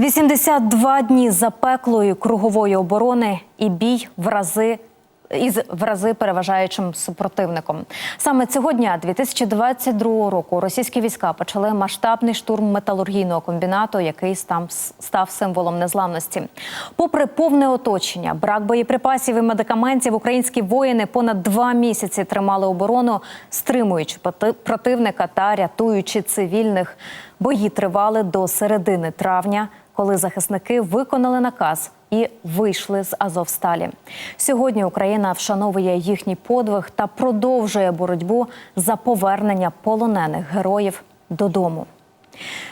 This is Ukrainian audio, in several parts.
82 дні запеклої кругової оборони і бій в рази. Із в рази переважаючим супротивником саме цього дня, 2022 року, російські війська почали масштабний штурм металургійного комбінату, який став, став символом незламності. Попри повне оточення, брак боєприпасів і медикаментів, українські воїни понад два місяці тримали оборону, стримуючи проти- противника та рятуючи цивільних. Бої тривали до середини травня, коли захисники виконали наказ і вийшли з Азовсталі. Сьогодні Україна вшановує їхній подвиг та продовжує боротьбу за повернення полонених героїв додому.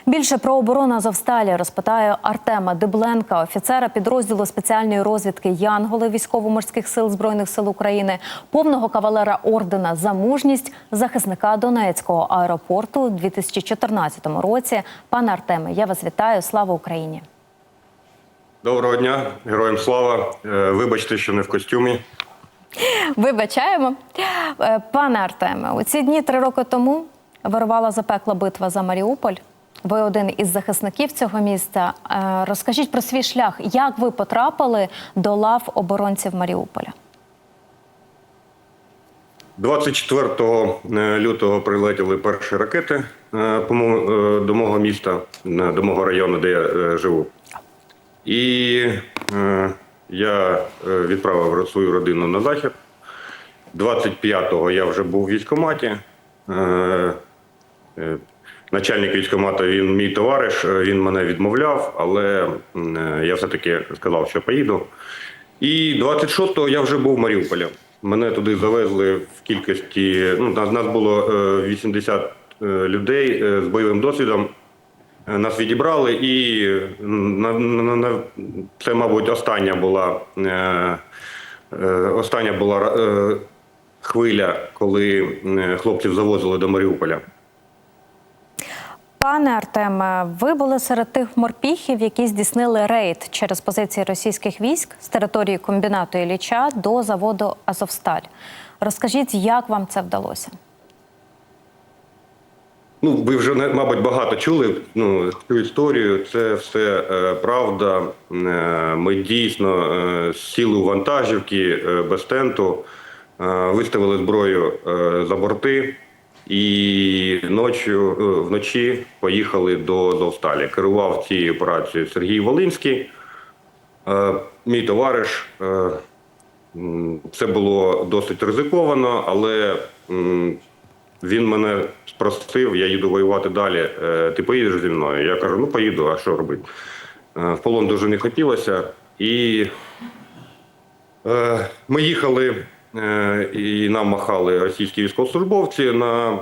Більше про оборону Азовсталі розпитаю Артема Дебленка, офіцера підрозділу спеціальної розвідки Янголи військово-морських сил збройних сил України, повного кавалера ордена за мужність захисника Донецького аеропорту у 2014 році. Пане Артеме, я вас вітаю. Слава Україні! Доброго дня, героям слава. Е, Вибачте, що не в костюмі. Вибачаємо, Е, пане Артеме. У ці дні три роки тому вирувала запекла битва за Маріуполь. Ви один із захисників цього міста. Е, Розкажіть про свій шлях. Як ви потрапили до лав оборонців Маріуполя? 24 лютого прилетіли перші ракети е, е, до мого міста, е, до мого району, де я е, живу. І е, я е, відправив свою родину на захід. 25-го я вже був в військкоматі. Е, Начальник військкомату, він мій товариш, е, він мене відмовляв, але е, я все-таки сказав, що поїду. І 26-го я вже був в Маріуполі. Мене туди завезли в кількості. Ну, нас, було е, 80 е, людей з бойовим досвідом. Нас відібрали, і на, на, на, це, мабуть, остання була, е, остання була е, хвиля, коли хлопців завозили до Маріуполя. Пане Артеме, ви були серед тих морпіхів, які здійснили рейд через позиції російських військ з території комбінату Ілліча до заводу Азовсталь. Розкажіть, як вам це вдалося? Ну, ви вже мабуть багато чули ну, цю історію. Це все е, правда. Е, ми дійсно е, сіли у вантажівки е, без тенту, е, виставили зброю е, за борти і ночі, е, вночі поїхали до Зовсталі. Керував цією операцією Сергій Волинський, е, мій товариш. Е, це було досить ризиковано, але він мене спросив, я їду воювати далі. Ти поїдеш зі мною? Я кажу, ну поїду, а що робити? В полон дуже не хотілося. І ми їхали, і нам махали російські військовослужбовці на, е,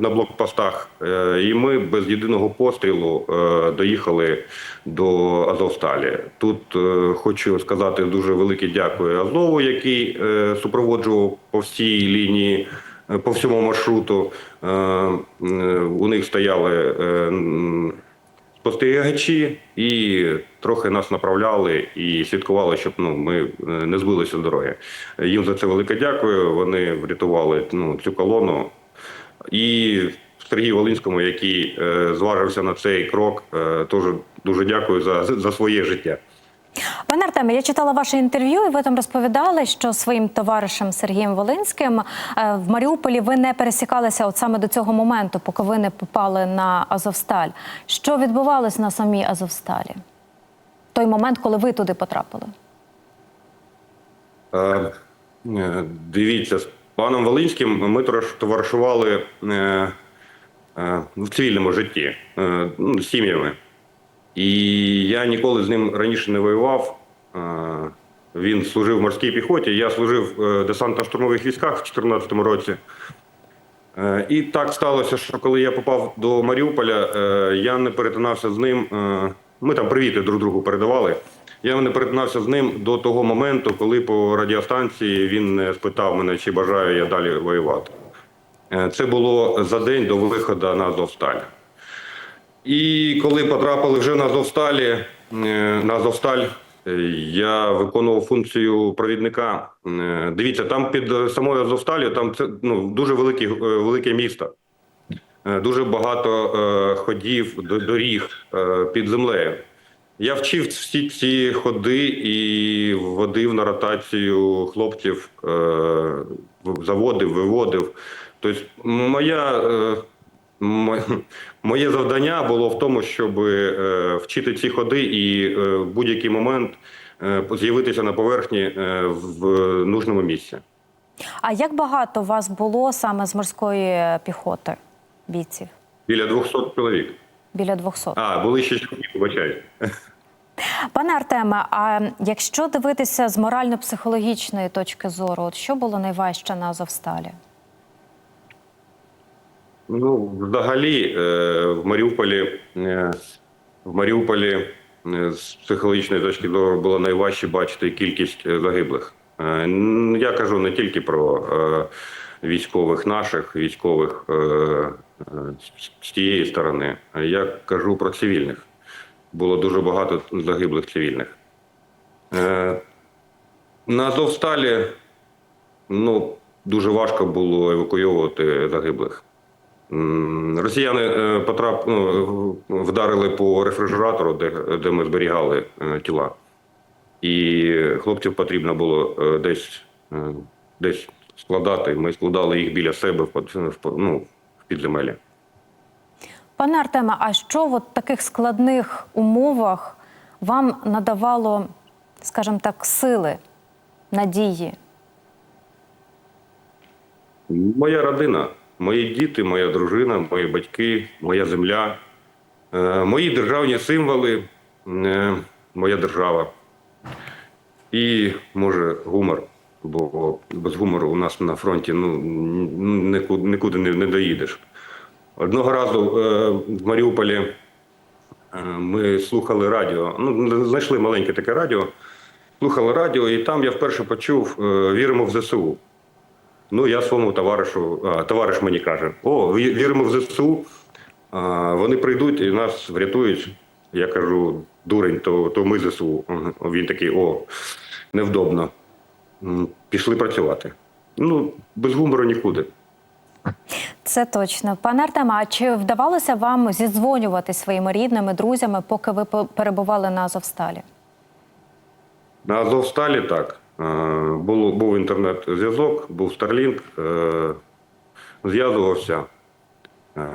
на блокпостах. Е, І ми без єдиного пострілу е, доїхали до Азовсталі. Тут е, хочу сказати дуже велике дякую Азову, який е, супроводжував по всій лінії е, по всьому маршруту. Е, е, У них стояли е, спостерігачі і трохи нас направляли і слідкували, щоб ну, ми е, не збилися з дороги. Їм за це велике дякую. Вони врятували ну, цю колону. І Сергію Волинському, який е, зважився на цей крок, е, теж дуже дякую за, за своє життя. Пане Артеме, я читала ваше інтерв'ю, і ви там розповідали, що своїм товаришем Сергієм Волинським е, в Маріуполі ви не пересікалися от саме до цього моменту, поки ви не попали на Азовсталь. Що відбувалось на самій Азовсталі? Той момент, коли ви туди потрапили? Е, е, Дивіться, з паном Волинським ми товаришували е, е, в цивільному житті е, ну, сім'ями. І я ніколи з ним раніше не воював. Він служив в морській піхоті, я служив в е, десантно-штурмових військах в 2014 році. Е, І так сталося, що коли я попав до Маріуполя, е, я не перетинався з ним. Ми там привіти друг другу передавали. Я не перетинався з ним до того моменту, коли по радіостанції він не спитав мене, чи бажаю я далі воювати. Це було за день до виходу на Азовсталь. І коли потрапили вже на Азовсталі, е, на Азовсталь, е, я виконував функцію провідника. Е, Дивіться, там під самою Азовсталю там це ну, дуже велике, велике місто. Дуже багато ходів, до- доріг під землею. Я вчив всі ці ходи і вводив на ротацію хлопців, заводив, виводив. Тобто, моя, мо- моє завдання було в тому, щоб е, вчити ці ходи і е, в будь-який момент е, з'явитися на поверхні в нужному місці. А як багато вас було саме з морської піхоти бійців? Біля 200 чоловік. Біля 200. А, були ще чоловіки, вибачайте. Пане Артеме, а якщо дивитися з морально-психологічної точки зору, от що було найважче на Азовсталі? Ну, взагалі, е, в Маріуполі, е, в Маріуполі е, з психологічної точки зору було найважче бачити кількість загиблих. Я кажу не тільки про військових наших, військових з- тієї сторони, я кажу про цивільних. Було дуже багато загиблих цивільних. На Азовсталі ну, дуже важко було евакуйовувати загиблих. Росіяни е, потрап... ну, вдарили по рефрижератору, де, де ми зберігали е, тіла. І хлопців потрібно було е, десь, десь складати. Ми складали їх біля себе в, в, ну, в підземелі. Пане Артеме, а що в таких складних умовах вам надавало, скажімо так, сили, надії? Моя родина, мої діти, моя дружина, мої батьки, моя земля, е, мої державні символи, е, моя держава. І, може, гумор, бо без гумору у нас на фронті ну, нікуди, не, доїдеш. Одного разу е, в Маріуполі ми слухали радіо, ну, знайшли маленьке таке радіо, слухали радіо, і там я вперше почув Віримо в ЗСУ. Ну, я своєму товаришу, товариш мені каже: О, віримо в ЗСУ, вони прийдуть і нас врятують. Я кажу, дурень, то, то ми ЗСУ. Він такий, о, невдобно. Пішли працювати. Ну, без гумору нікуди. Це точно. Пане Артеме, а чи вдавалося вам зідзвонювати своїми рідними, друзями, поки ви перебували на Азовсталі? На Азовсталі так. Е, Було, був інтернет-зв'язок, був Starlink, е, зв'язувався. Е,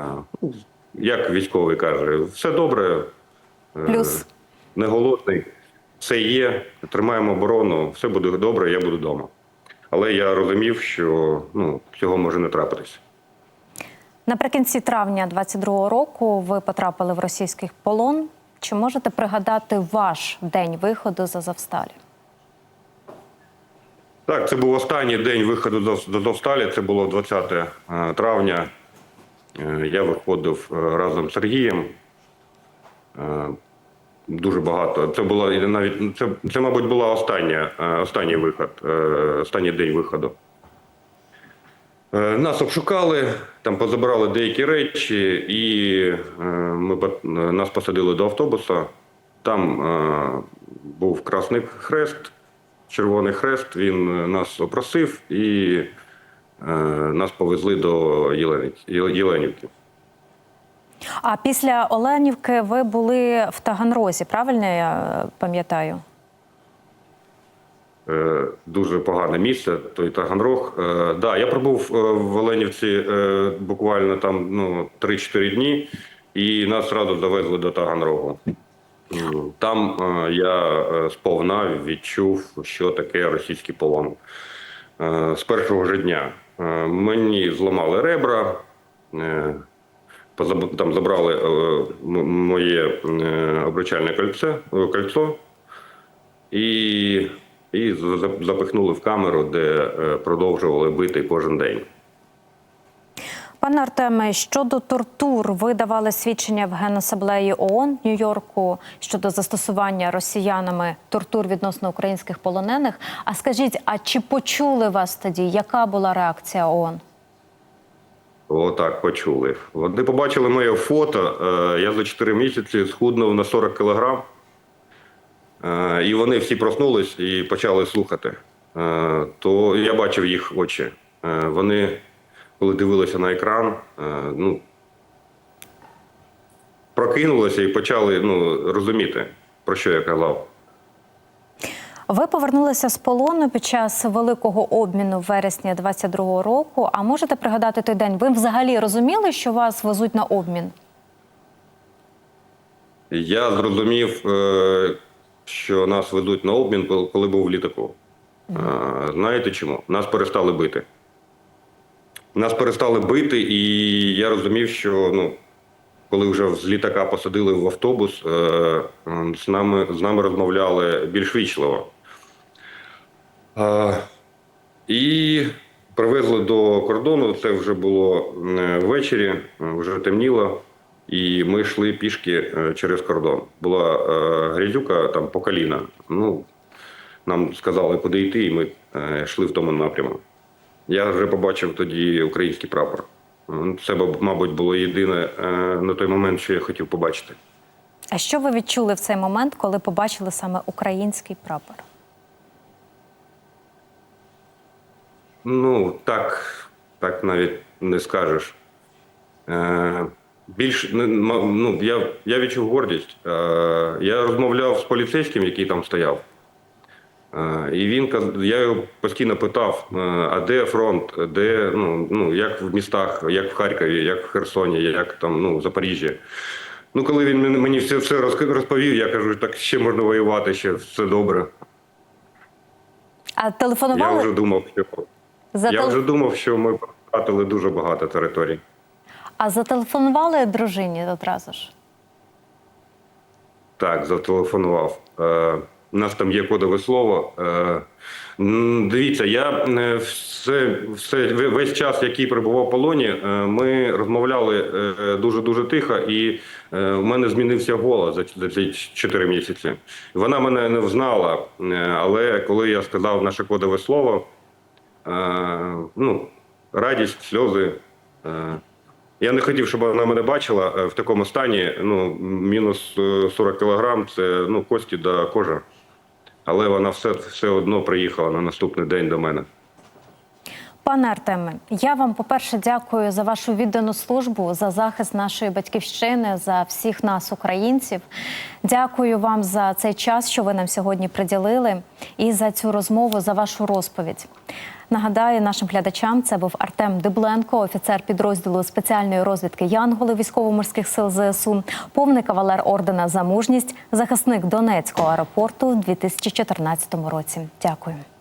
Як військовий каже, все добре, Плюс. не голодний, все є, тримаємо оборону, все буде добре, я буду вдома. Але я розумів, що ну, цього може не трапитись. Наприкінці травня 22-го року ви потрапили в російський полон. Чи можете пригадати ваш день виходу з Азовсталі? Так, це був останній день виходу до, до Довсталі, це було 20 е, травня. Е, Я виходив е, разом з Сергієм. Дуже багато. Це було навіть це, це, мабуть, була остання, останній виход, останній день виходу. Нас обшукали, там позабирали деякі речі, і ми, нас посадили до автобуса. Там був Красний Хрест, Червоний Хрест. Він е, нас опросив і е, нас повезли до Єленівки. А після Оленівки ви були в Таганрозі, правильно я е, пам'ятаю? Е, Дуже погане місце, той Таганрог. Е, Да, я пробув е, в Оленівці е, буквально там ну, 3-4 дні, і нас одразу завезли до Таганрогу. Там е, я е, сповна відчув, що таке російський полон. Е, З першого ж дня мені зламали ребра, там забрали моє обручальне кольце, кольцо і, і запихнули в камеру, де продовжували бити кожен день. Пане Артеме, щодо тортур, ви давали свідчення в Генасаблеї ООН Нью-Йорку щодо застосування росіянами тортур відносно українських полонених. А скажіть, а чи почули вас тоді? Яка була реакція ООН? Отак почули. Вони побачили моє фото. е, Я за 4 місяці схуднув на 40 кілограм. Е, І вони всі проснулись і почали слухати. Е, То я бачив їх очі. Вони, коли дивилися на екран, е, ну, прокинулися і почали ну, розуміти, про що я казав. Ви повернулися з полону під час великого обміну в вересні 22-го року. А можете пригадати той день? Ви взагалі розуміли, що вас везуть на обмін? Я зрозумів, е, що нас ведуть на обмін, коли був в літаку. Знаєте чому? Нас перестали бити. Нас перестали бити, і я розумів, що ну, коли вже з літака посадили в автобус, е, з нами, з нами розмовляли більш вічливо. Е, І привезли до кордону. Це вже було ввечері, вже темніло, і ми йшли пішки е, через кордон. Була е, грязюка там по коліна. Ну, нам сказали, куди йти, і ми е, йшли в тому напрямку. Я вже побачив тоді український прапор. Це, мабуть, було єдине е, на той момент, що я хотів побачити. А що ви відчули в цей момент, коли побачили саме український прапор? Ну, так, так навіть не скажеш. Е, більш ну, я, я відчув гордість. Е, я розмовляв з поліцейським, який там стояв. Е, і він я його постійно питав: е, а де фронт, де ну, ну як в містах, як в Харкові, як в Херсоні, як там ну, в Запоріжжі. Ну, коли він мені- все, все розповів, я кажу, так ще можна воювати, ще все добре. А Я вже думав, що за я вже думав, що ми втратили дуже багато територій. А зателефонували дружині одразу ж? Так, зателефонував. У нас там є кодове слово. Е, дивіться, я е, все, все, весь час, який перебував в полоні, е, ми розмовляли е, дуже-дуже тихо, і в мене змінився голос за, за ці 4 місяці. Вона мене не взнала, але коли я сказав наше кодове слово, ну, радість, сльози. Я не хотів, щоб вона мене бачила в такому стані. Ну, мінус е, 40 кілограм це ну, кості до кожи. Але вона все, все одно приїхала на наступний день до мене. Пане Артеме, я вам, по-перше, дякую за вашу віддану службу, за захист нашої батьківщини, за всіх нас, українців. Дякую вам за цей час, що ви нам сьогодні приділили, і за цю розмову, за вашу розповідь. Нагадаю нашим глядачам, це був Артем Дебленко, офіцер підрозділу спеціальної розвідки Янголи військово-морських сил ЗСУ, повний кавалер ордена за мужність, захисник Донецького аеропорту в 2014 році. Дякую.